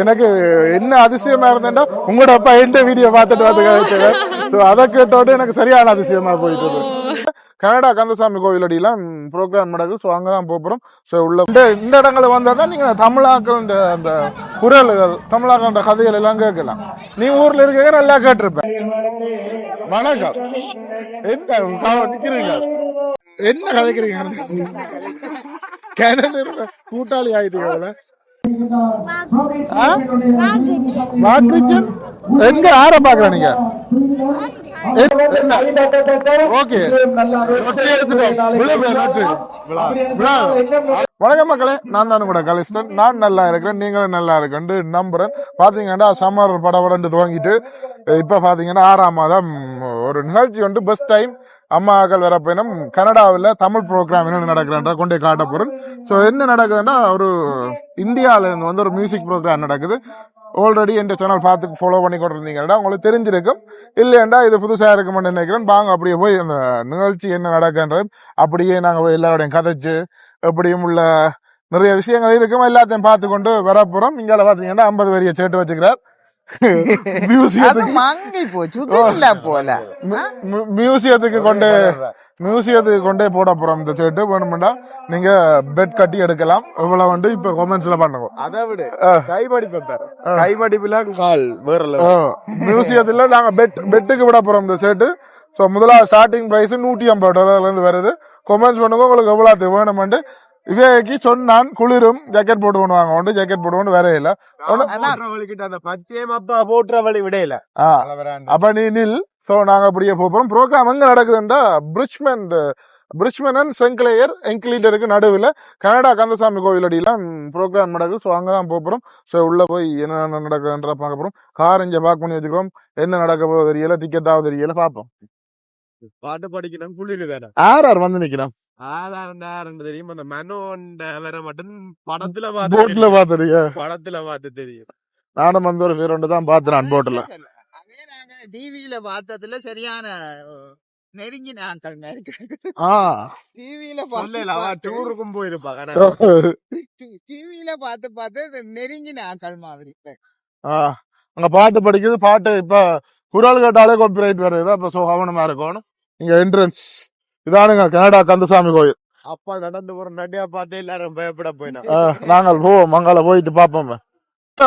எனக்கு என்ன அதிசயமா இருந்தேன்னா உங்களோட அப்பா எந்த வீடியோ பார்த்துட்டு வந்து கழிச்சவர் அதை கேட்டோட எனக்கு சரியான அதிசயமா போயிட்டு இருக்கு. கனடா கந்தசாமி கோவில் அடியெல்லாம் ப்ரோக்ராம் நடக்குது. ஸோ அங்கே தான் போகிறோம் ஸோ உள்ள இந்த இந்த இடங்களை வந்தால் தான் நீங்கள் தமிழாக்கள் அந்த குரல்கள் தமிழாக்கள்ன்ற கதைகள் எல்லாம் கேட்கலாம். நீ ஊரில் இருக்க நல்லா கேட்டிருப்பேன். வணக்கம். என்ன கா- என்ன கதைக்கிறீங்க கிணறு கூட்டாளி ஆயிட்டீங்க? வாக்குச்சல்? எங்க யார பாக்குற நீங்க? ஓகே. வணக்கம் மக்களே நான் தான் கூட கலிஸ்டன் நான் நல்லா இருக்கிறேன் நீங்களும் நல்லா இருக்கேன் நம்புறேன். பாத்தீங்கன்னா சம்மர் படபடன்னு துவங்கிட்டு இப்ப பாத்தீங்கன்னா ஆறாம் மாதம் ஒரு நிகழ்ச்சி வந்து பெஸ்ட் டைம் அம்மாக்கள் வர பயணம் கனடாவில் தமிழ் ப்ரோக்ராம் என்ன நடக்குதுன்ற கொண்டே காட்ட ஸோ என்ன நடக்குதுன்னா ஒரு இந்தியாவிலேருந்து வந்து ஒரு மியூசிக் ப்ரோக்ராம் நடக்குது. ஆல்ரெடி என் சேனல் பார்த்து ஃபாலோ பண்ணி கொண்டு உங்களுக்கு தெரிஞ்சிருக்கும். இல்லையண்டா இது புதுசாக இருக்குமென்னு நினைக்கிறேன். வாங்க அப்படியே போய் அந்த நிகழ்ச்சி என்ன நடக்குன்றது அப்படியே நாங்கள் போய் எல்லாரோடையும் கதைச்சு எப்படியும் உள்ள நிறைய விஷயங்கள் இருக்கும். எல்லாத்தையும் பார்த்து கொண்டு வரப்போகிறோம் இங்கே பார்த்தீங்கன்னா ஐம்பது வரிய சேட்டு வச்சுக்கிறார். மியூசியத்துக்கு மங்கி போச்சு இல்ல போல மு- மியூசியத்துக்கு கொண்டு மியூசியத்துக்கு கொண்டே போட போறோம் இந்த வேணும்னா நீங்க பெட் கட்டி எடுக்கலாம் இவ்வளவு வந்து இப்ப கொமெண்ட்ஸ்ல பண்ணுங்க அதை விட கைமடிப்பு கைமடிப்புல கால் வேற. மியூசியத்துல நாங்க பெட் பெட்டுக்கு விட போறோம் இந்த சேட்டு ஸோ முதலாவது ஸ்டார்டிங் பிரைஸ் நூற்றி ஐம்பது டாலர்ல இருந்து வருது கொமெண்ட்ஸ் பண்ணுங்க உங்களுக்கு எவ்வளவு வேணுமெண்டு இவைக்கு சொன்னான் குளிரும் ஜாக்கெட் போட்டு கொண்டு வாங்க. உண்டு ஜாக்கெட் போட்டு வரவே இல்லை. அப்பா போட்டுற வழி விடையில. அப்ப நீ நில். சோ நாங்க அப்படியே போறோம். ப்ரோக்ராம் எங்க நடக்குதுன்றா பிரிட்ஜ்மன் பிரிட்ஜ்மன் அண்ட் செங்க்லேயர் எங்க்லீடருக்கு நடுவில். கனடா கந்தசாமி கோவில் அடியெல்லாம் ப்ரோக்ராம் நடக்குது. ஸோ அங்கே தான் போகிறோம் ஸோ உள்ளே போய் என்ன நடக்குதுன்ற பார்க்க போகிறோம் கார் இங்கே பார்க் பண்ணி வச்சுக்கிறோம். என்ன நடக்க போகுது தெரியல. டிக்கெட் ஆகுது தெரியல. பார்ப்போம். பாட்டு படிக்கணும் குளிர் தானே. யார் யார் வந்து நிற்கிறோம் ஆதாரம் தெரியும். அந்த மனோண்ட வேற மட்டும் படத்துல பார்த்து தெரியும். பார்த்துருக்க படத்துல பார்த்து தெரியும். நானும் வந்து ஒரு பேர் தான் பார்த்துறேன் போட்டில் அதே நாங்க டிவியில பார்த்ததுல சரியான நெருங்கின ஆட்கள் ஆ. டிவியில டூருக்கும் போயிருப்பா டிவியில பார்த்து பார்த்து இது நெருங்கின ஆட்கள் மாதிரி. ஆ. அங்கே பாட்டு படிக்குது பாட்டு இப்போ குரல் கேட்டாலே காப்பிரைட் வருது. அப்போ ஸோ கவனமாக இருக்கணும். இங்கே என்ட்ரன்ஸ் இதானுங்க கனடா கந்தசாமி கோயில். அப்பா நடந்து போற நடியா பார்த்து எல்லாரும் பயப்பட போயினா. ஆ, நாங்கள் போவோம் அங்கால போயிட்டு பார்ப்போம்.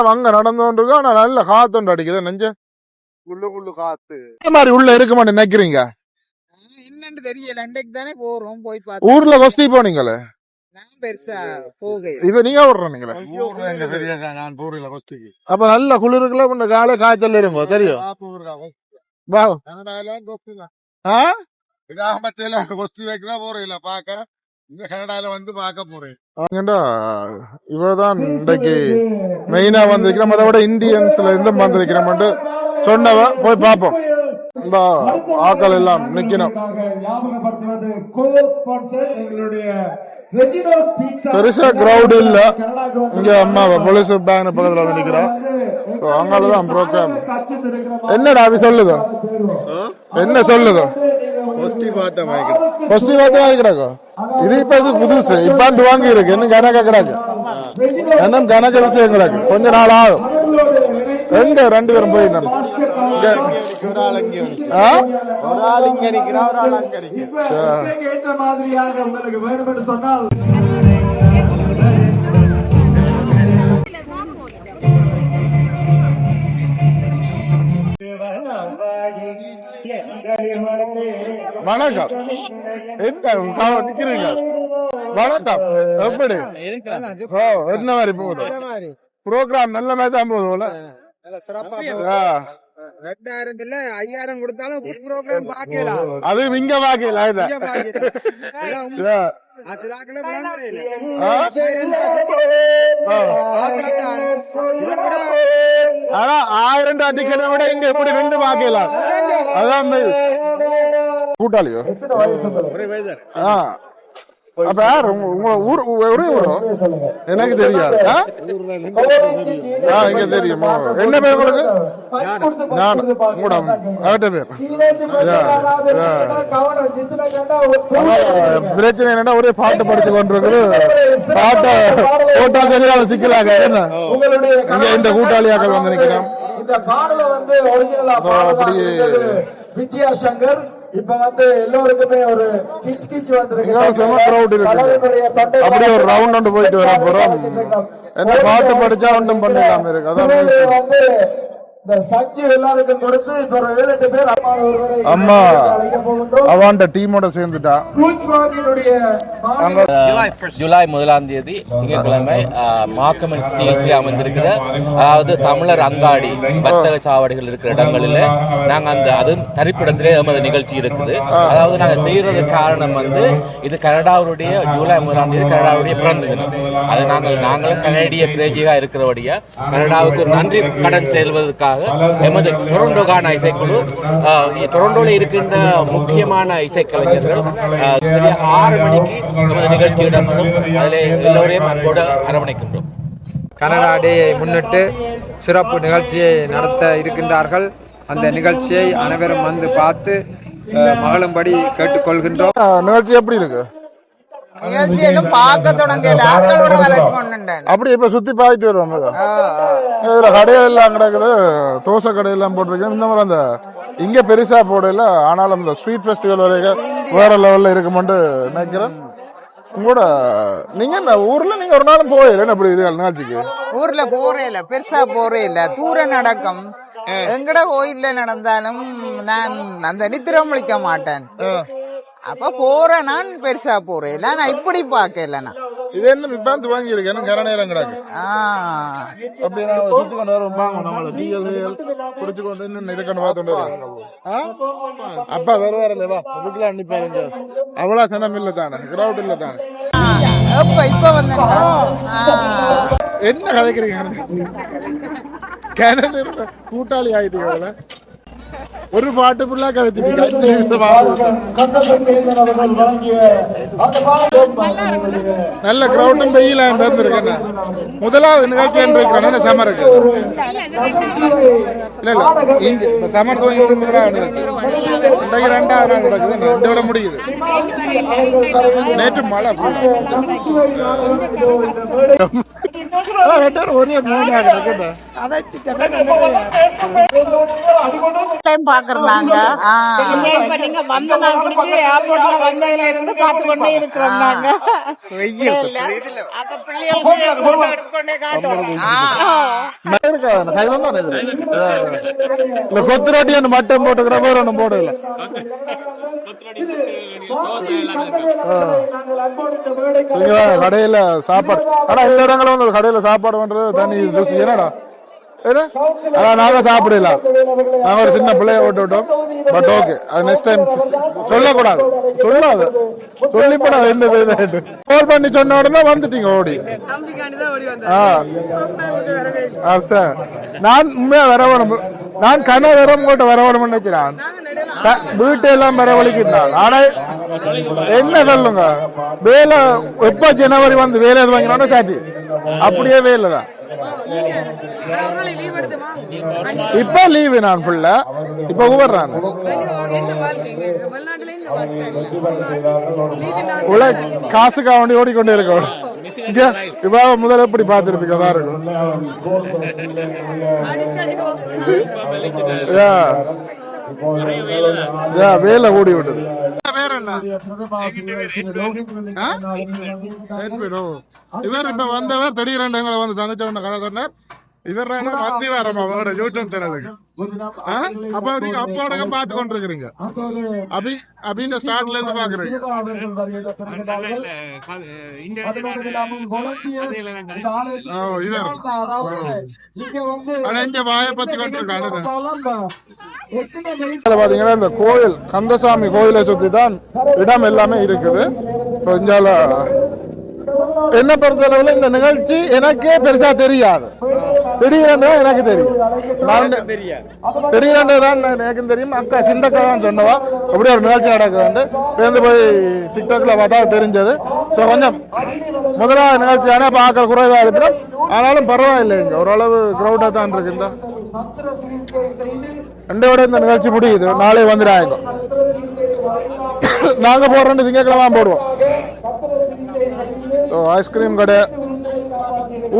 அங்க நடந்து கொண்டிருக்கோம் ஆனா நல்ல காத்தொண்டு அடிக்குது நெஞ்ச. குள்ளு குள்ளு காத்து. இந்த மாதிரி உள்ள இருக்குமான்னு நினைக்கிறீங்க? என்னன்னு தெரியல. அன்றைக்கு தானே போறோம் போய் பார்த்து. ஊர்ல வசதி போனீங்களே நான் பெருசா போக நீங்க நான் கொஸ்டிக்கு அப்ப நல்ல குளிருக்குள்ள இந்த காலை காய்ச்சல் இருங்கோ தெரியும் வா. கிராமத்துல கொஸ்டி வைக்கிறா போறேன் பாக்க இந்த கனடால வந்து பாக்க போறேன். ஏண்டா, இவதான் இன்றைக்கு மெயினா வந்திருக்கிறோம். அதை விட இந்தியன்ஸ்ல இருந்தும் வந்திருக்கிறோம் சொன்னவ போய் பார்ப்போம். இந்த ஆக்கள் எல்லாம் நிக்கணும். பெருசா கிரௌட் இல்ல. இங்க அம்மா போலீஸ் பேங்க் பக்கத்துல வந்து நிக்கிறோம் So, அங்காலதான் ப்ரோக்ராம் என்னடா அவி சொல்லுதோ? என்ன சொல்லுதோ? வாங்கிக்கிறேன் ஃபர்ஸ்ட் பார்த்து வாங்கி கிடக்கும் இது இப்ப இது புதுசு இப்ப வந்து வாங்கி இருக்கு இன்னும் கணக்க கிடக்கு இன்னும் கணக்க விஷயம் கிடக்கு கொஞ்ச நாள் ஆகும் எங்க ரெண்டு பேரும் போய் இங்க வணக்கம். என்ன நிக்கிறீங்க வணக்கம். எப்படி? என்ன மாதிரி போகுது? ப்ரோக்ராம் நல்ல மாதிரி தான் போகுது ரெண்டாயிரம் இல்ல ஐயாயிரம் கொடுத்தாலும் ப்ரோக்ராம் பாக்கலாம் அது இங்க பாக்கலாம். இல்ல. ஆனா ஆயிரம் டிக்கெட்டை விட இங்க எப்படி ரெண்டு பாக்கலாம் அதான் கூட்டாளியோ? அப்ப உங்க ஊர் ஒரே ஊரோ எனக்கு தெரியாது. இங்க தெரியுமா. என்ன பேர் உங்களுக்கு? நான் உங்களோட அவட்ட பேர். பிரச்சனை என்னன்னா ஒரே பாட்டு படிச்சு கொண்டிருக்குது. பாட்டை போட்டா தெரியாத சிக்கலாக. என்ன? உங்களுடைய இங்க இந்த கூட்டாளியாக்கள் வந்து நிக்கிறோம் இந்த பாடல வந்து ஒரிஜினலா So, அப்படியே- வித்யாசங்கர் இப்ப வந்து எல்லோருக்குமே ஒரு கிச் கிச் இருக்குது. அப்படியே ஒரு ரவுண்ட் போயிட்டு வர போறோம். என்ன பாட்டு படிச்சா ஒன்றும் பண்ணிடலாம் இருக்கு. அதான் வந்து இந்த சஞ்சு எல்லாருக்கும் கொடுத்து இப்ப ஒரு ஏழு எட்டு பேர் அம்மா அவன்ட டீமோட சேர்ந்துட்டா. ஜூலை முதலாம் தேதி திங்கட்கிழமை மாக்கமன் ஸ்டீல்ஸில் அமைந்திருக்கிற அதாவது தமிழர் அங்காடி வர்த்தக சாவடிகள் இருக்கிற இடங்களில் நாங்கள் அந்த அதுவும் தரிப்பிடத்திலே எமது நிகழ்ச்சி இருக்குது. அதாவது நாங்கள் செய்யறதுக்கு காரணம் வந்து இது கனடாவுடைய ஜூலை முதலாம் தேதி கனடாவுடைய பிறந்த தினம். அது நாங்கள் நாங்களும் கனடிய பிரேஜிகா இருக்கிறபடியா கனடாவுக்கு நன்றி கடன் செல்வதற்காக எமது டொரண்டோ கான இசைக்குழு டொரண்டோவில் இருக்கின்ற முக்கியமான இசைக்கலைஞர்கள் ஆறு மணிக்கு நமது நிகழ்ச்சி இடம்பெறும். அதில் எல்லோரையும் அன்போடு அரவணைக்கின்றோம். கனடா டேயை முன்னிட்டு சிறப்பு நிகழ்ச்சியை நடத்த இருக்கின்றார்கள். அந்த நிகழ்ச்சியை அனைவரும் வந்து பார்த்து அஹ், மகிழும்படி கேட்டுக்கொள்கின்றோம். நிகழ்ச்சி எப்படி இருக்கு? நிகழ்ச்சியிலும் பார்க்க தொடங்கல ஆட்களோட வளர்ச்சி கொண்டுட்டேன் அப்படி இப்ப சுத்தி பாயிட்டு வருவோம் இதுல கடையெல்லாம் கிடக்குது தோசை கடையெல்லாம் போட்டிருக்கேன் இந்த மாதிரி அந்த இங்க பெருசா போடல ஆனாலும் இந்த ஸ்ட்ரீட் ஃபெஸ்டிவல் வரைக்கும் வேற லெவல்ல இருக்குமென்று நினைக்கிறேன் உங்களோட நீங்க என்ன ஊர்ல நீங்க ஒரு நாளும் போயில அப்படி இது நிகழ்ச்சிக்கு ஊர்ல போறே இல்ல பெருசா போறே இல்ல தூர நடக்கும் எங்கட கோயில்ல நடந்தாலும் நான் அந்த நித்திரம் முழிக்க மாட்டேன் அப்ப போற நான் பெருசா போறேன். இல்ல நான் இப்படி பாக்கல நான். இது என்ன இப்ப வாங்கி இருக்கேன் கர நேரம் கிடக்கு. அப்படி நான் சுத்தி கொண்டு வரோம் வாங்க நம்மள டீயல் குடிச்சு கொண்டு இன்னும் இது கொண்டு பார்த்து வரோம் அப்பா வருவார் இல்லவா அனுப்பாருங்க அவ்வளவு கணம் இல்ல தானே கிரௌட் இல்ல தானே. ஆ, எப்ப இப்ப வந்தேங்க என்ன கதைக்கிறீங்க? கூட்டாளி ஆயிட்டீங்க ஒரு பாட்டு ஃபுல்லா பாடல் நல்ல கிரௌண்டும் வெயிலா இருந்திருக்கேன் முதலாவது நிகழ்ச்சி என்று இருக்கிறேன் சமர் இருக்கு. இல்ல இல்ல இங்க சமர் துவங்கி முதலாவது. இன்றைக்கு ரெண்டாவது நாள் நடக்குது ரெண்டு விட முடியுது. நேற்று மழை. கொத்து ரொட்டி ஒன்று மட்டன் போட்டுக்கிற மாதிரி ஒன்றும் போடல கடையில சாப்பாடு. ஆனா இந்த இடங்கள வந்து கடையில சாப்பாடு பண்றது தனி ருசி என்னடா? நாங்க சாப்பிடலாம் நாங்க ஒரு சின்ன பிள்ளைய ஓட்டு விட்டோம் பட் ஓகே அது நெக்ஸ்ட் டைம் சொல்லக்கூடாது. சொல்லாது. சொல்லிப்பட என்ன கால் பண்ணி சொன்ன உடனே வந்துட்டீங்க ஓடி. ஆ. சார் நான் உண்மையா வரவணும். நான் கனவரம் கூட வரவணும் நினைக்கிறான். த- வீட்டை எல்லாம் வரவழைக்கிறான் ஆனா என்ன சொல்லுங்க? வேலை எப்ப ஜனவரி வந்து வேலை எது வாங்கினோட சாட்சி அப்படியே வேலை தான் இப்ப லீவு நான் ஃபுல்லா இப்ப ஊபர்றான் உள்ள காசுக்காக வேண்டி ஓடிக்கொண்டே இருக்கணும் இங்க இப்ப முதல்ல எப்படி பார்த்திருப்பீங்க? பாருங்க. யா. வேலை ஓடி விட்டது? வேற என்ன? இவர் இப்ப வந்தவர் திடீரென்று எங்களை வந்து சந்திச்ச கதை சொன்னார்? இவர் மத்தி வரோம் அவரோட யூடியூப் சேனலுக்கு? அப்ப நீங்க அப்போட பார்த்து கொண்டிருக்கிறீங்க. அபி ஸ்டார்ட்ல இருந்து பாக்குறீங்க பத்தி கொண்டிருக்காங்க இதுல பாத்தீங்கன்னா இந்த கோயில் கந்தசாமி கோயிலை சுத்தி தான் இடம் எல்லாமே இருக்குது. ஸோ என்ன பொறுத்தளவில் இந்த நிகழ்ச்சி எனக்கே பெருசா தெரியாது. திடீரென்று எனக்கு தெரியும். நான் திடீரென்று தான் எனக்கும் தெரியும். அக்கா சிந்தக்கா தான் சொன்னவா. அப்படி ஒரு நிகழ்ச்சி நடக்குதுண்டு. பேருந்து போய் டிக்டாக்ல பார்த்தா தெரிஞ்சது. ஸோ கொஞ்சம் முதலாவது நிகழ்ச்சியான பார்க்க குறைவாக இருக்கிறோம். ஆனாலும் பரவாயில்லை இங்கே. ஓரளவு க்ரௌடாக தான் இருக்கு. இந்த ரெண்டோட இந்த நிகழ்ச்சி முடியுது. நாளை வந்துடாங்க நாங்கள் போடுறோம் திங்கக்கிழமை போடுவோம். ஸோ ஐஸ்கிரீம் கடை.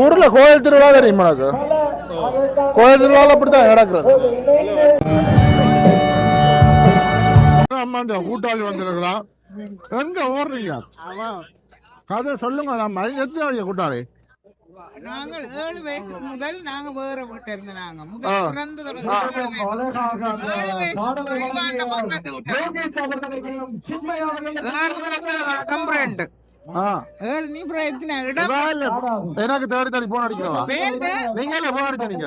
ஊர்ல கோயில் திருவிழா தெரியுமா எனக்கு கோயில் திருவிழாவில் அப்படித்தான் நடக்கிறது அம்மா இந்த கூட்டாளி வந்திருக்கலாம் எங்க ஓடுறீங்க கதை சொல்லுங்க நம்ம எத்தனை கூட்டாளி நாங்கள் ஏழு வயசுக்கு முதல் நாங்க வேற வீட்டு இருந்த நாங்க முதல் பிறந்த தொடங்கி எனக்கு தேடி தேடி போன் அடிக்கிறவா? நீங்க போன் அடிச்சீங்க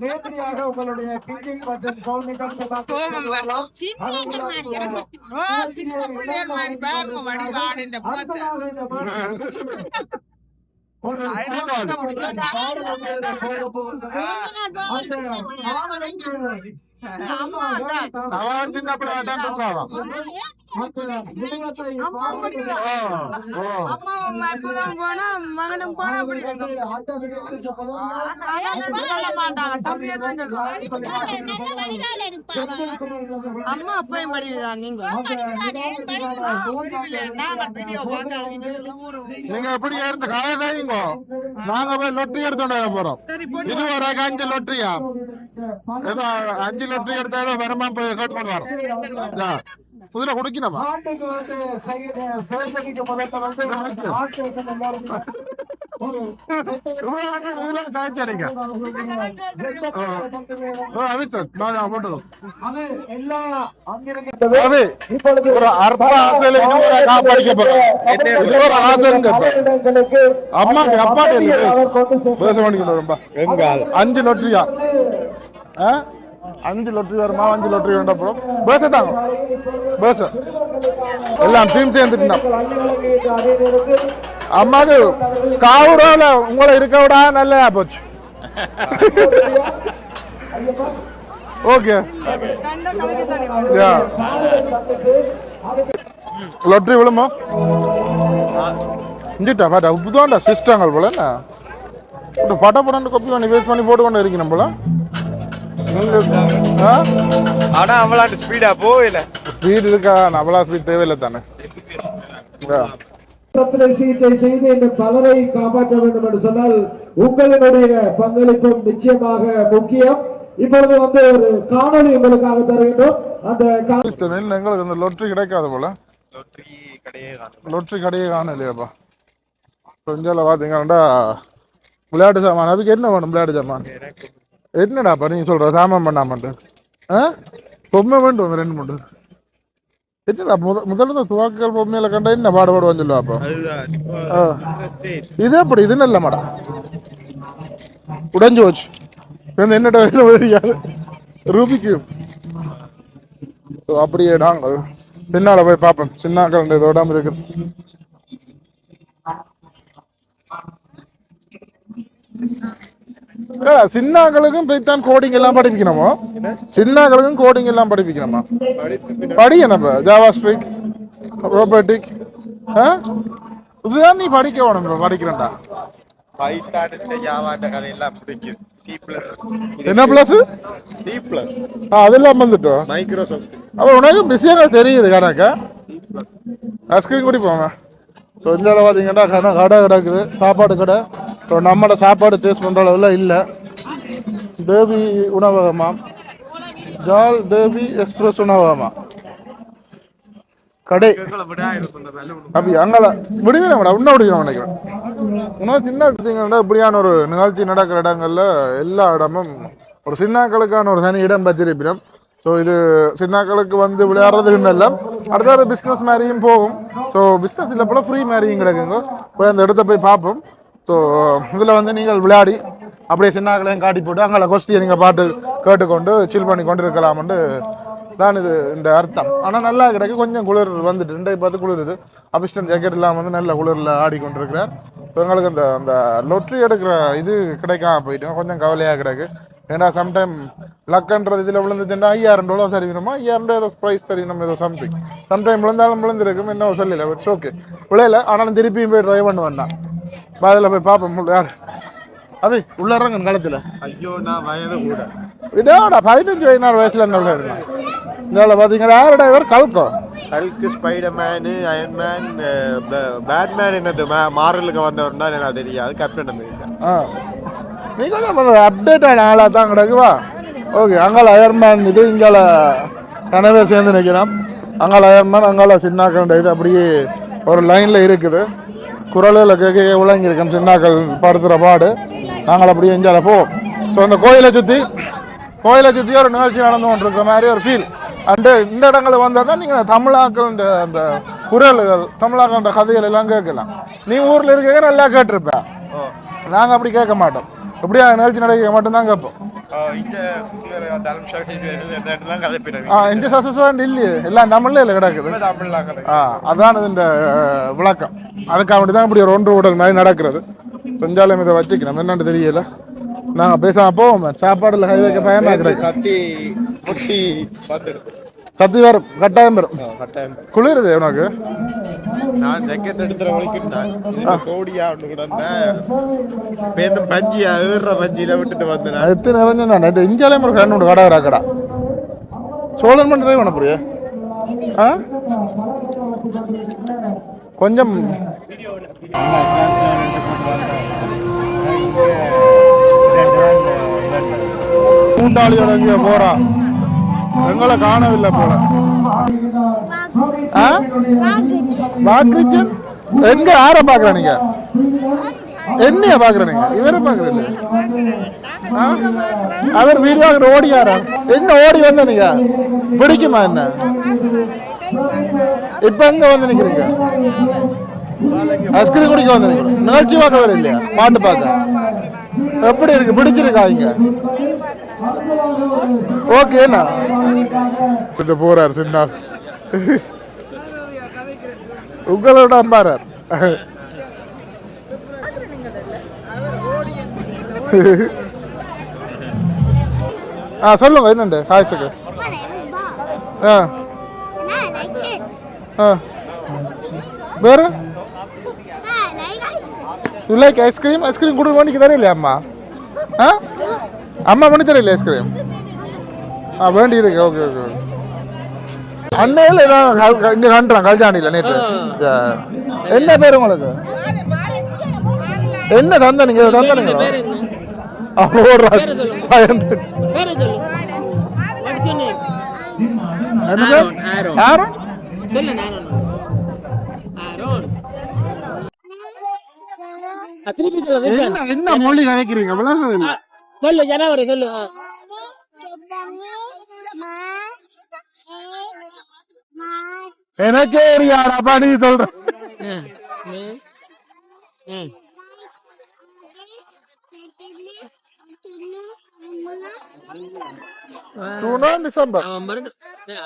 நேர்த்தியாக உங்களுடைய கிங்கிங் மற்றும். ஓ, சின்ன பிள்ளைகள் மாதிரி ஒரு அம்மாவும் அற்புதம் போனா மகனும் போனா அப்படி சொல்ல மாட்டாங்க தம்பியை தான் சொல்லுவாங்க அம்மா அப்பையும் படிவுதான் நீங்க நாங்க எப்படி இருந்து கதைங்க நாங்க போய் லொட்டரி எடுத்துட்டு வர போறோம் இருபது ரூபாய்க்கு அஞ்சு லொட்டரியா ஏதோ அஞ்சு லொட்டரி எடுத்தா ஏதோ வரமா போய் கேட்டுக்கொண்டு வரோம் குதிரை குடிக்கணுமா? ஆட்டுக்கு வந்து சிவசக்திக்கு முதல்ல வந்து ஆட்டு அஞ்சு லொட்டரியா? அஞ்சு லொட்டரி வருமா? அஞ்சு லொட்டரி வேண்ட அப்புறம் பேச தாங்க பேச எல்லாம் டீம் சேர்ந்துட்டு அம்மாக்கு ஸ்காவுரோல உங்களை இருக்க விட நல்லா போச்சு. ஓகே கண்ட லொட்டரி விழுமா? இஞ்சிட்டா பாட்டா உப்புதான்டா சிஸ்டங்கள் போல என்ன? ஒரு பட்ட படம் கொப்பி பண்ணி வேஸ்ட் பண்ணி போட்டுக்கொண்டு இருக்கணும் போல. ஆனா அவ்வளோ ஸ்பீடா போகல. ஸ்பீட் இருக்கா? அவ்வளோ ஸ்பீட் தேவையில்லை தானே சிகிச்சை செய்து இந்த பலரை காப்பாற்ற வேண்டும் என்று சொன்னால் உங்களுடைய பங்களிப்பும் நிச்சயமாக முக்கியம். இப்பொழுது வந்து ஒரு காணொளி உங்களுக்காக தருகின்றோம். அந்த எங்களுக்கு இந்த லொட்டரி கிடைக்காது போல. லொட்டரி கடையே காணும் இல்லையாப்பா கொஞ்சம் பார்த்தீங்கன்னா விளையாட்டு சாமான் அதுக்கு என்ன வேணும் விளையாட்டு சாமான்? என்னடாப்பா நீ சொல்ற? சாமான் பண்ணாமட்டு ஆ? பொம்மை வேண்டும் ரெண்டு மூணு என்னடா முத முதல்ல இந்த துவாக்கல் பொம்மையில் கண்டா என்ன பாடுபாடுவான்னு சொல்லுவாப்பா ஆ. இது எப்படி? இது நல்ல மாடா. உடஞ்சு போச்சு. என்னடா தெரியாது ரூபிக்கு. அப்படியே நாங்கள் பின்னால் போய் பார்ப்போம். சின்ன கரண்ட் இதோடாமல் இருக்குது. ஏ, சின்னாக்களுக்கும் போய்த்தான் கோடிங் எல்லாம் படிப்பிக்கணுமோ? சின்னாக்களுக்கும் கோடிங் எல்லாம் படிப்பிக்கணுமா? படிக்கணும் ஜாவா ஸ்ட்ரிக் ரோபோட்டிக் இதுதான் நீ படிக்க வேணும் இப்ப படிக்கிறேன்டா என்ன பிளஸ் சி பிளஸ் அதெல்லாம் வந்துட்டோம் மைக்ரோசாஃப்ட் அப்ப உனக்கு விஷயங்கள் தெரியுது கணக்க. ஐஸ்கிரீம் குடிப்போங்க ஸோ இந்த அளவு பார்த்தீங்கன்னா கடை கடை கிடக்குது. சாப்பாடு கடை. ஸோ நம்மளோட சாப்பாடு டேஸ்ட் பண்ணுற அளவில் இல்லை. தேவி உணவகமா? ஜால் தேவி எக்ஸ்பிரஸ் உணவகமா? கடை. அப்படி அங்கே விடுவீங்க மேடம். இன்னும் விடுவீங்க நினைக்கிறேன். இன்னும் சின்ன எடுத்தீங்கன்னா இப்படியான ஒரு நிகழ்ச்சி நடக்கிற இடங்கள்ல எல்லா இடமும் ஒரு சின்னாக்களுக்கான ஒரு தனி இடம் வச்சிருப்பிடும் ஸோ இது சின்னாக்களுக்கு வந்து விளையாடுறதுக்கு இல்லை. அடுத்த ஒரு பிஸ்னஸ் மாதிரியும் போகும். ஸோ பிஸ்னஸ் இல்லை போல் ஃப்ரீ மாதிரியும் கிடைக்குங்க. போய் அந்த இடத்த போய் பார்ப்போம். ஸோ இதில் வந்து நீங்கள் விளையாடி அப்படியே சின்னாக்களையும் காட்டி போட்டு அங்கே கொஸ்டியை நீங்கள் பாட்டு கேட்டுக்கொண்டு சில் பண்ணி கொண்டு இருக்கலாம்னு தான் இது இந்த அர்த்தம். ஆனால் நல்லா கிடைக்கு. கொஞ்சம் குளிர் வந்துட்டு ரெண்டை பார்த்து குளிருது. அபிஸ்டன் ஜாக்கெட் இல்லாமல் வந்து நல்ல குளிரில் ஆடிக்கொண்டிருக்கிறார் ஸோ எங்களுக்கு அந்த அந்த லொட்ரி எடுக்கிற இது கிடைக்காம போயிட்டோம் கொஞ்சம் கவலையாக கிடக்கு. ஏன்னா சம்டைம் லக்குன்றது இதில் விழுந்துச்சுன்னா ஐயாயிரம் டாலர் தருவினோமா ஐயாயிரம் ரூபா ஏதோ ப்ரைஸ் தருவினோம் ஏதோ சம்திங் சம்டைம் விழுந்தாலும் விழுந்திருக்கும் என்ன சொல்லல இட்ஸ் ஓகே விளையல ஆனாலும் திருப்பியும் போய் ட்ரை பண்ண வேண்டாம். அதில் போய் பார்ப்போம். யார்? அபி உள்ள இறங்க களத்தில். ஐயோ நான் வயது கூட. விடாடா பதினஞ்சு வயது வயசுல என்ன விளையாடுறேன் இதில் பார்த்தீங்கன்னா யாரோட இவர்? கல்கோ. Hulk Spiderman Iron Man Batman என்னது? மாரலுக்கு வந்தவர்னா எனக்கு தெரியாது. கேப்டன் அமெரிக்கா ஆ. நீ கொஞ்சம் அப்டேட்டான ஆளாக தான் கிடக்குவா ஓகே அங்கால அயர்மேன் இது இங்கால கனவே சேர்ந்து நிற்கிறோம் அங்கால அயர்மேன் அங்கால சின்னாக்கள் இது அப்படியே ஒரு லைனில் இருக்குது. குரலில் கேட்க விளங்கியிருக்கோம் சின்னாக்கள் படுத்துகிற பாடு. நாங்கள் அப்படியே இங்கால போவோம். ஸோ அந்த கோயிலை சுற்றி கோயிலை சுற்றி ஒரு நிகழ்ச்சி நடந்து கொண்டிருக்கிற மாதிரி ஒரு ஃபீல் அண்டு இந்த இடங்களுக்கு வந்தால் தான் நீங்கள் தமிழாக்கள் அந்த குரல்கள் தமிழாக்கள் கதைகள் எல்லாம் கேட்கலாம். நீ ஊரில் இருக்க நல்லா கேட்டிருப்பேன் நாங்கள் அப்படி கேட்க மாட்டோம். எப்படியா நிகழ்ச்சி நடக்க மட்டும்தான் கேட்போம். இந்த சசுசாண்ட் இல்லையே எல்லாம் தமிழ்ல இல்லை கிடக்குது. ஆ அதான் இந்த விளக்கம். அதுக்காக வேண்டி தான் இப்படி ஒரு ஒன்று உடல் மாதிரி நடக்கிறது. கொஞ்சாலும் இதை வச்சுக்கணும். என்னன்னு தெரியல. நாங்கள் பேசாம போவோம் சாப்பாடுல கை வைக்க பயமா கிடக்கு சட்டி முட்டி பார்த்துருக்கு கத்தி வரும் கட்டாயம் வரும் கட்டாயம் குளிருது உனக்கு நான் ஜக்கெட் எடுத்துற இதுல சோடியா ஒன்று கூட பேருந்து பஞ்சியா ஏறுற பஞ்சியில விட்டுட்டு வந்தேன். எத்தனை நிறைஞ்ச நான் நேற்று இந்தியாலே ஒரு கண்ணு கடை ராக்கடா சோழன் பண்ணி ட்ரைவ் போறியா ஆ கொஞ்சம் கூட்டாளியோட எங்கேயோ போறா எங்களை காணவில்லை போல. வாக்குச்சன்? எங்க யார பாக்குற நீங்க? என்னைய பாக்குற நீங்க? இவரை பாக்குறீங்க ஆ? அவர் வீடு வாங்குற ஓடியாரா என்ன ஓடி வந்த நீங்க? பிடிக்குமா என்ன? இப்ப எங்க வந்து நிக்கிறீங்க? ஐஸ்கிரீம் குடிக்க வந்து நிக்கிறீங்க நிகழ்ச்சி பார்க்க வர இல்லையா பாட்டு பார்க்க? எப்படி இருக்கு? பிடிச்சிருக்கா இங்க? ஓகேண்ணா போறார் சின்ன. உங்களோட அம்பாரர். ஆ சொல்லுங்க என்னண்டு? ஹாய்ஸுக்கு Bob, ஆ. ஆ. வேறு? Cream. You like ice cream ice cream கொடுக்க வேண்டிக்கு தெரியலையா அம்மா? ஆ? அம்மா பண்ணி தெரியல ஐஸ்கிரீம் ஆ வேண்டி இருக்கு ஓகே ஓகே அன்னையில் இங்கே கண்டுறான் கல்யாணியில் நேற்று. என்ன பேர் உங்களுக்கு? என்ன தந்த நீங்க? தந்தனுங்க ஓடுறாரு பயந்து. திருப்பி என்ன மொழி நினைக்கிறீங்க சொல்லு ஜனவரி சொல்லு. எனக்கே யாராப்பா நீ சொல்ற. ஜூனா டிசம்பர்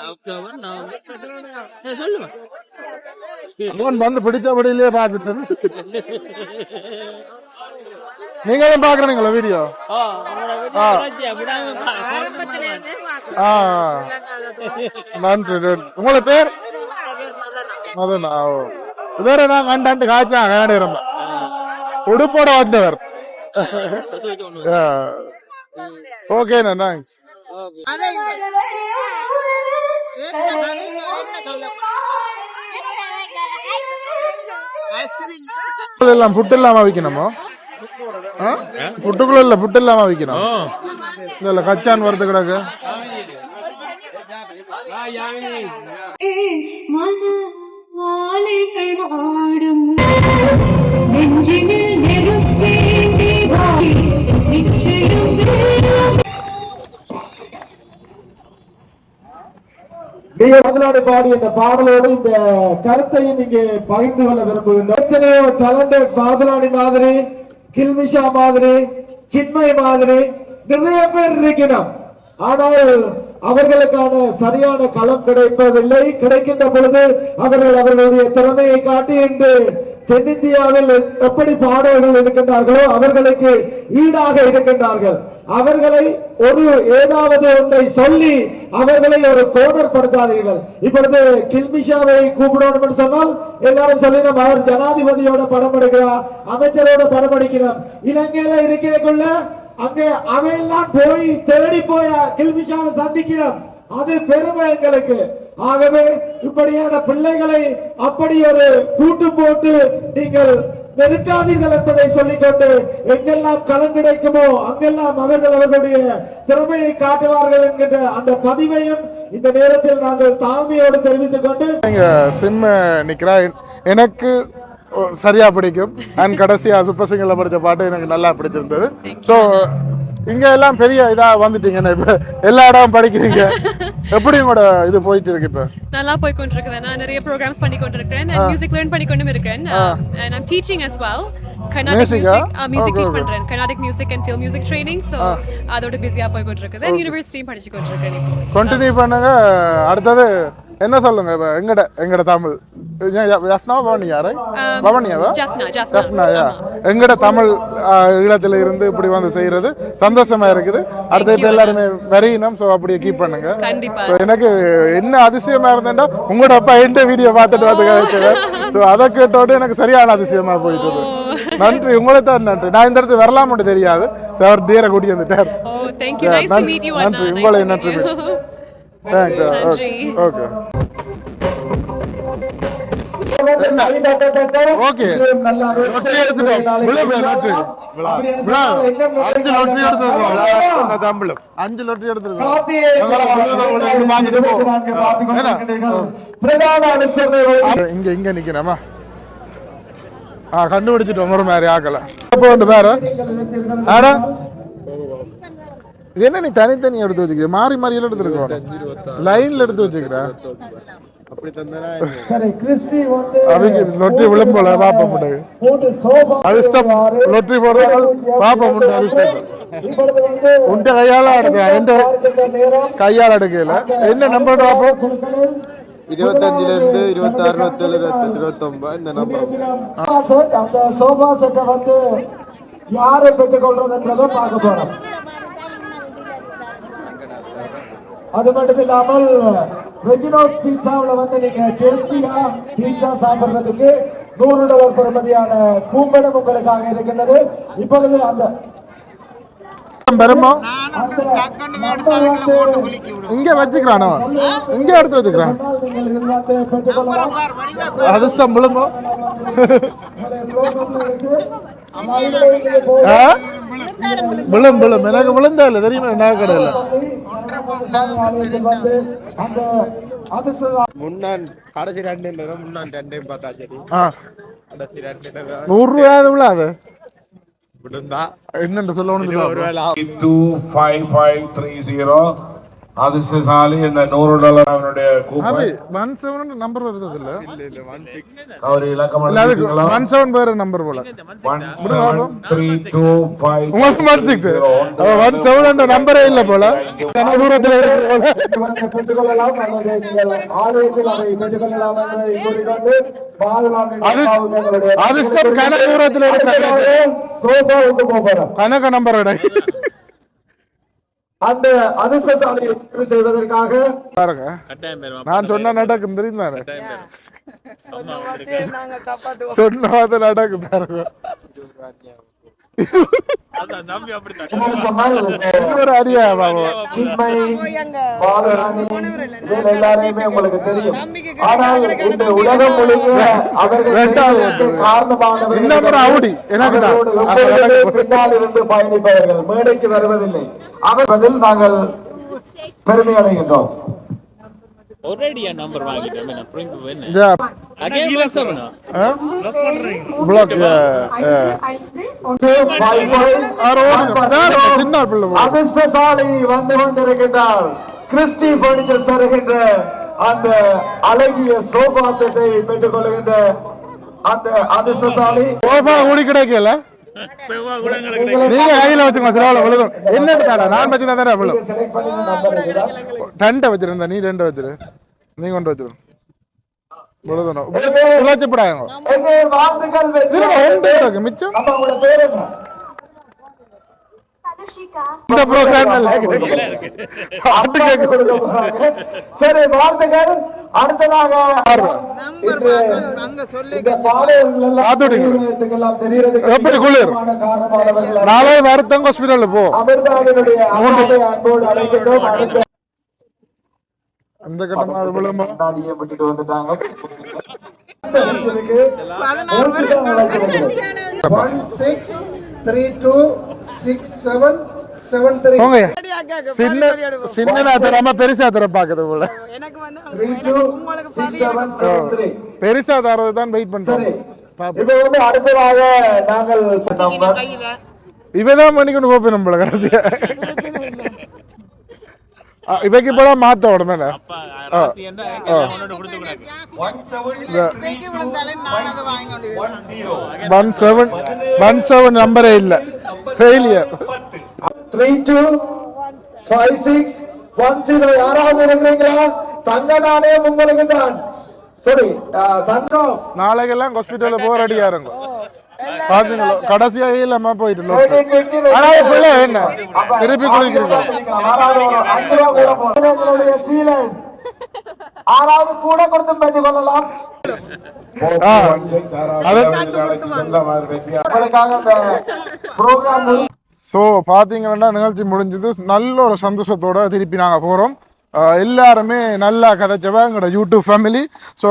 அக்டோபர் நவம்பர். சொல்லுமா? வந்து பிடிச்சபடியிலே பார்த்துட்டு நீங்களும் பாக்குறீங்களா வீடியோ? நன்றி நன்றி. உங்களோட பேர்? மதனா. ஓ. வேற நான் கண்டாண்டு காய்ச்சா ரொம்ப. உடுப்போட வந்தவர். ஓகேண்ணா தேங்க்ஸ் எல்லாம் புட்டு இல்லாம வைக்கணுமோ புட்டுக்குள்ள இல்ல புட்டு இல்லாம வைக்கணும் இல்ல இல்ல கச்சான் வரது கிடக்கு ஆடும் நெஞ்சினில் வா நிச்சயம் முதலாளி பாடி இந்த பாடலோடு இந்த கருத்தையும் இங்கே பகிர்ந்து கொள்ள விரும்புகின்றோம். எத்தனையோ டேலண்டட் பாதுலாணி மாதிரி கில்மிஷா மாதிரி சின்மை மாதிரி நிறைய பேர் இருக்கணும் ஆனால் அவர்களுக்கான சரியான களம் கிடைப்பதில்லை. கிடைக்கின்ற பொழுது அவர்கள் அவர்களுடைய திறமையை காட்டி இன்று தென்னிந்தியாவில் எப்படி பாடகர்கள் இருக்கின்றார்களோ அவர்களுக்கு ஈடாக இருக்கின்றார்கள். அவர்களை ஒரு ஏதாவது ஒன்றை சொல்லி அவர்களை ஒரு கோணர் படுத்தாதீர்கள். இப்பொழுது கில்மிஷாவை கூப்பிடணும் சொன்னால் எல்லாரும் சொல்லி நம்ம அவர் ஜனாதிபதியோட படம் எடுக்கிறார் அமைச்சரோட படம் எடுக்கிறார். இலங்கையில இருக்கிறக்குள்ள அங்கே அவையெல்லாம் போய் தேடி போய் கில்மிஷாவை சந்திக்கிறோம். அது பெருமை எங்களுக்கு. ஆகவே இப்படியான பிள்ளைகளை அப்படி ஒரு கூட்டு போட்டு நீங்கள் நெருக்காதீர்கள் என்பதை சொல்லிக்கொண்டு எங்கெல்லாம் களம் கிடைக்குமோ அங்கெல்லாம் அவர்கள் அவர்களுடைய திறமையை காட்டுவார்கள் என்கின்ற அந்த பதிவையும் இந்த நேரத்தில் நாங்கள் தாழ்மையோடு தெரிவித்துக் கொண்டு சிம்ம நிக்கிறா எனக்கு ஒ- சரியா பிடிக்கும். அண்ட் கடைசியா சூப்பர் சிங்கர்ல படிச்ச பாட்டு எனக்கு நல்லா பிடிச்சிருந்தது. ஸோ இங்க எல்லாம் பெரிய இதா வந்துட்டீங்க இப்ப. எல்லா இடம் படிக்கிறீங்க. எப்படி உங்களோட இது போயிட்டு இருக்கு இப்ப? நல்லா போய் கொண்டிருக்குது. நான் நிறைய ப்ரோக்ராம்ஸ் பண்ணி கொண்டிருக்கிறேன். மியூசிக் லேர்ன் பண்ணி கொண்டும் இருக்கேன். And I'm teaching as well. Carnatic? Music teach. பண்றேன். Carnatic music and film music training so அதோட பிஸியா போய் கொண்டிருக்குது. அண்ட் யூனிவர்சிட்டியும் படிச்சு கொண்டிருக்கேன் கண்டினியூ பண்ணுங்க. அடுத்தது என்ன சொல்லுங்க இப்ப? எங்கட எங்கட தமிழ்? ஜஃப்னா பவனியாரை பவனியாவா ஜஃப்னா ஜஃப்னாயா எங்கட தமிழ் ஈழத்துல இருந்து இப்படி வந்து செய்யறது சந்தோஷமா இருக்குது. அடுத்த இப்ப எல்லாருமே வரையினம் ஸோ அப்படியே கீப் பண்ணுங்க. எனக்கு என்ன அதிசயமா இருந்தேன்டா உங்களோட அப்பா எந்த வீடியோ பார்த்துட்டு வந்து கழிச்சவன் ஸோ அதை கேட்டோட எனக்கு சரியான அதிசயமா போயிட்டு இருக்கு. நன்றி உங்களை தான் நன்றி. நான் இந்த இடத்துக்கு வரலாம்னு தெரியாது. So, அவர் டீரை கூட்டி வந்துட்டார். யூ யூ நன்றி உங்களை நன்றி. தேங்க்ஸ் நன்றி. ஓகே ஓகே லொட்டரி எடுத்துட்டோம் அஞ்சு லொட்டரி எடுத்துருக்கோம் தம்பளும் அஞ்சு லொட்டரி எடுத்துருக்கோம் இங்க இங்க நிக்கணுமா ஆ கண்டுபிடிச்சிட்டோம் ஒரு மாதிரி ஆக்கல அப்போ பேர ஆடா இது என்ன நீ தனித்தனி எடுத்து வச்சுக்கிற? மாறி மாறி எல்லாம் எடுத்துருக்கோம் லைன்ல எடுத்து வச்சுக்கிற? அப்படி தந்தா சரி, கிறிஸ்டி வந்து அவங்க லொட்டரி விளம்போல பாப்ப சோபா அதிர்ஷ்டம் லொட்டரி போடுறாங்க பாப்ப முடியும் அதிர்ஷ்டம் இப்பொழுது வந்து உண்ட கையால எந்த எடுக்கல. என்ன நம்பர் பாப்போம் இருபத்தஞ்சுல இருந்து இருபத்தாறு இருபத்தேழு இருபத்தெட்டு இருபத்தொன்பது இந்த நம்பர் சோபா செட் அந்த சோபா செட்டை வந்து யாரை பெற்றுக்கொள்றது என்றதை பார்க்க போறோம். அது மட்டும் இல்லாமல் ரெஜினோஸ் பீட்சாவில் வந்து நீங்க டேஸ்டியா பீட்சா சாப்பிடுறதுக்கு நூறு டாலர் பெறுமதியான கூம்படம் உங்களுக்காக இருக்கின்றது. இப்பொழுது அந்த பெருமோ நானும் டக்குன்னு எடுத்து அதுக்குள்ள போட்டு குலுக்கி விடுவேன் இங்க வச்சுக்கிறான் இங்க எடுத்து வச்சுக்கிறான். அதிர்ஷ்டம் விழுமோ close-up-ல இருக்கு. லைன்ல இருந்து போய் ஆ? விழும் விழும். எனக்கு விழுந்தா இல்ல. தெரியுமா? நான் கடையில் முன்னான் கடைசி ரெண்டு முன்னான் ரெண்டையும் பார்த்தா சரி நூறு ரூபாய் விழாது. விழுந்தா என்னென்று சொல்லணும் ஒரு சொல்லுவாங்க வேளை அதிர்ஷ்டசாலி இந்த நூறு டாலர் அவனுடைய கூப்பன் ஒன் செவன் நம்பர் வருது இல்ல அவர் இலக்கம் ஒன் செவன் பேர் நம்பர் போல. One seven three two five உங்களுக்கு ஒன் சிக்ஸ் ஒன் செவன் நம்பரே இல்ல போல. தூரத்துல பெற்றுக்கொள்ளலாம். அல்லது நீங்கள் ஆலயத்தில் அதை பெற்றுக்கொள்ளலாம் என்பதை கூறிக்கொண்டு பாதுகாப்பு அது- எங்களுடைய அதிர்ஷ்டம் கன தூரத்துல இருக்கு சோபாவுக்கு போகிறோம் கணக்க நம்பரோட அந்த அதிர்ஷ்டசாலியை தெரிவு செய்வதற்காக பாருங்க. நான் சொன்ன நடக்கும் தெரியும் தானே சொன்ன வார்த்தை நடக்கும் பாருங்க. எல்லாரையுமே உங்களுக்கு தெரியும். ஆனால் இந்த உலகம் முழுக்க அவர்கள் காரணமானவர்கள் பின்னால் இருந்து பயணிப்பவர்கள். மேடைக்கு வருவதில்லை. அவர் பதில் நாங்கள் பெருமை அடைகின்றோம். ஒரேடியா நம்பர் பிளாக் சின்ன பிள்ளை போல. அதிர்ஷ்டசாலி வந்து கொண்டிருக்கின்றார். கிறிஸ்டி பர்னிச்சர் தருகின்ற அந்த அழகிய சோபா செட்டை பெற்றுக் கொள்கின்ற அந்த அதிர்ஷ்டசாலி. சோஃபா கூடி கிடைக்கல. நீங்க கையில வச்சுக்கோ சிரவால விழுகும். என்ன எடுத்தாடா நான் தான் ரெண்டை வச்சிருந்தா நீ ரெண்டு வச்சிரு. நீ கொண்டு வச்சிரு. விழுதணும் உழைச்சப்படாங்க வாழ்த்துக்கள் மிச்சம். நம்ம உங்களோட பேர் என்ன? இந்த ப்ரோக்ராம். சரி வாழ்த்துக்கள். அடுத்ததாக நாளை வருத்தம் ஹாஸ்பிட்டல் போ. அமிர்தாவினுடைய அன்போடு அழைக்கின்றோம். அந்த கட்டமா அது விழும்போ முன்னாடியே விட்டுட்டு வந்துட்டாங்க. six, three, two, six, seven, seven, three. போங்க. சின்ன தராம பெருசா தர பாக்குது போல. எனக்கு வந்து three. பெருசா தரது தான் வெயிட் சரி. பண்றோம் இப்ப வந்து அடுத்ததாக நாங்கள் இவதான் பண்ணிக்கொண்டு போப்பேன் நம்மள கடைசியா ஆ, இவைக்கு இப்பதான் மாத்த உடனே பேக்கி விழுந்தாலே நான் அதை வாங்கி கொண்டு வருவேன். ஒன் செவன் ஒன் செவன் நம்பரே இல்ல failure three two five six one zero யாராவது இருக்கிறீங்களா தங்க நாணயம் உங்களுக்கு தான் சரி தங்கம் நாளைக்கெல்லாம் ஹாஸ்பிட்டல்ல போக ரெடியா இருங்க பாத்தீங்களா கடைசியா இல்லாம போயிட்டு. ஆனா பிள்ளை என்ன திருப்பி குளிக்கிறீங்க சீலன் ஆறாவது கூட கொடுத்து பெற்றுக் கொள்ளலாம் ஸோ பார்த்தீங்கன்னா நிகழ்ச்சி முடிஞ்சது நல்ல ஒரு சந்தோஷத்தோட திருப்பி நாங்கள் போகிறோம் எல்லாருமே நல்லா கதைச்சவ எங்களோட யூடியூப் ஃபேமிலி ஸோ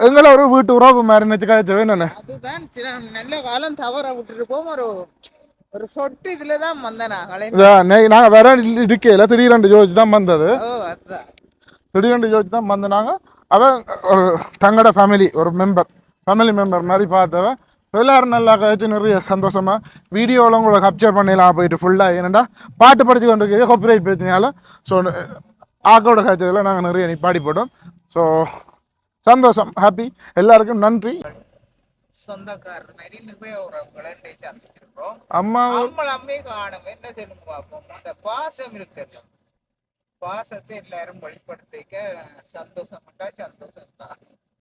எங்களை ஒரு வீட்டு உறவு மாதிரி நினச்சி கதைச்சவே நான் அதுதான் நல்ல காலம் தவற விட்டுட்டு ஒரு ஒரு சொட்டு இதுல தான் வந்தேன் நாங்கள் வேற இருக்கையில் திடீரெண்டு ஜோதிச்சு தான் வந்தது திடீரெண்டு ஜோதிச்சு தான் வந்து நாங்கள் அவன் ஒரு தங்களோட ஃபேமிலி ஒரு மெம்பர் ஃபேமிலி மெம்பர் மாதிரி பார்த்தவன். எல்லாரும் நல்லா கழிச்சு நிறைய சந்தோஷமா வீடியோவில் உங்களை கப்சர் பண்ணிடலாம் போயிட்டு ஃபுல்லாக ஏன்னா பாட்டு படிச்சு கொண்டு இருக்க காப்பிரைட் பிரச்சனையால ஸோ ஆக்களோட கழிச்சதில் நாங்கள் நிறைய நிப்பாடி போட்டோம் ஸோ சந்தோஷம் ஹாப்பி எல்லாருக்கும் நன்றி. சொந்தக்காரர் மாதிரி நிறைய உறவுகளை சந்திச்சிருக்கிறோம். அம்மா நம்மள அம்மே காணும். என்ன சொல்லுங்க பார்ப்போம் அந்த பாசம் இருக்கட்டும் பாசத்தை எல்லாரும் வெளிப்படுத்திக்க சந்தோஷம் சந்தோஷம் தான்